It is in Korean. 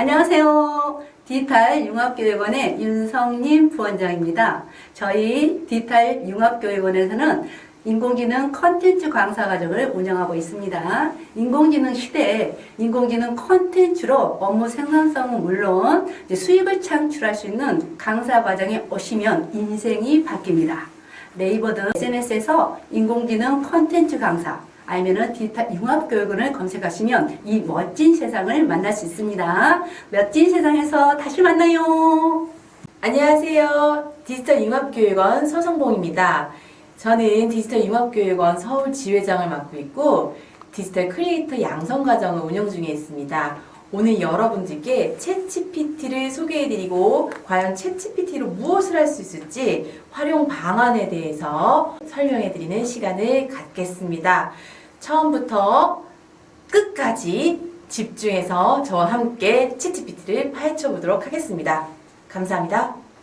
안녕하세요. 디지털 융합교육원의 윤성님 부원장입니다. 저희 디지털 융합교육원에서는 인공지능 컨텐츠 강사 과정을 운영하고 있습니다. 인공지능 시대에 인공지능 컨텐츠로 업무 생산성은 물론 수익을 창출할 수 있는 강사 과정에 오시면 인생이 바뀝니다. 네이버 등 SNS에서 인공지능 컨텐츠 강사 아니면은 디지털 융합교육원을 검색하시면 이 멋진 세상을 만날 수 있습니다. 멋진 세상에서 다시 만나요. 안녕하세요. 디지털 융합교육원 서성봉입니다. 저는 디지털 융합교육원 서울 지회장을 맡고 있고 디지털 크리에이터 양성 과정을 운영 중에 있습니다. 오늘 여러분들께 챗GPT를 소개해드리고 과연 챗GPT로 무엇을 할 수 있을지 활용 방안에 대해서 설명해드리는 시간을 갖겠습니다. 처음부터 끝까지 집중해서 저와 함께 챗GPT를 파헤쳐 보도록 하겠습니다. 감사합니다.